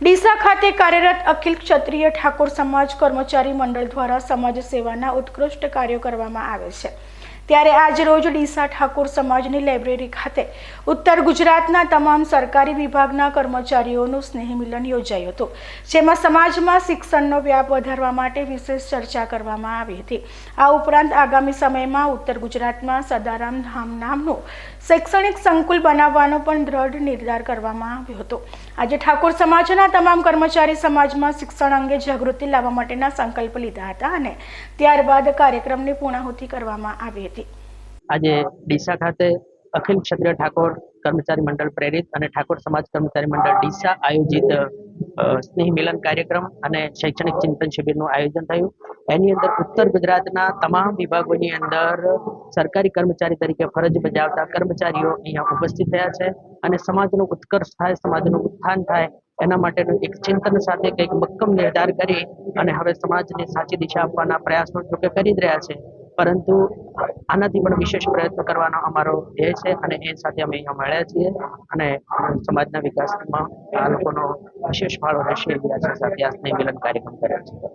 ડીસા ખાતે કાર્યરત અખિલ ક્ષત્રિય ઠાકોર સમાજ કર્મચારી મંડળ દ્વારા સમાજ સેવાના ઉત્કૃષ્ટ કાર્યો કરવામાં આવે છે. ત્યારે આજ રોજ ડીસા ઠાકોર સમાજની લાઇબ્રેરી ખાતે ઉત્તર ગુજરાતના તમામ સરકારી વિભાગના કર્મચારીઓનું સ્નેહ મિલન યોજાયું હતું, જેમાં સમાજમાં શિક્ષણનો વ્યાપ વધારવા માટે વિશેષ ચર્ચા કરવામાં આવી હતી. આ ઉપરાંત આગામી સમયમાં ઉત્તર ગુજરાતમાં સદારામ ધામ નામનું શૈક્ષણિક સંકુલ બનાવવાનો પણ દ્રઢ નિર્ધાર કરવામાં આવ્યો હતો. આજે ઠાકોર સમાજના તમામ કર્મચારી સમાજમાં શિક્ષણ અંગે જાગૃતિ લાવવા માટેના સંકલ્પ લીધા હતા અને ત્યારબાદ કાર્યક્રમની પૂર્ણાહુતિ કરવામાં આવી હતી. આજે ડીસા ખાતે અખિલ ક્ષત્રિય ઠાકોર કર્મચારી મંડળ પ્રેરિત અને ઠાકોર સમાજ કર્મચારી મંડળ ડીસા આયોજિત સ્નેહ મિલન કાર્યક્રમ અને શૈક્ષણિક ચિંતન શિબિરનું આયોજન થયું. એની અંદર ઉત્તર ગુજરાતના તમામ વિભાગોની અંદર સરકારી કર્મચારી તરીકે ફરજ બજાવતા કર્મચારીઓ અહીંયા ઉપસ્થિત થયા છે અને સમાજનો ઉત્કર્ષ થાય, સમાજનું ઉત્થાન થાય, એના માટેનું એક ચિંતન સાથે કંઈક મક્કમ નિર્ધાર કરી અને હવે સમાજને સાચી દિશા આપવાના પ્રયાસો જોકે કરી રહ્યા છે. પરંતુ આનાથી પણ વિશેષ પ્રયત્ન કરવાનો અમારો ધ્યેય છે અને એ સાથે અમે અહીંયા મળ્યા છીએ અને સમાજના વિકાસમાં આ લોકોનો વિશેષ ફાળો રહેશે એવી આશા સાથે આ મિલન કાર્યક્રમ કર્યો છે.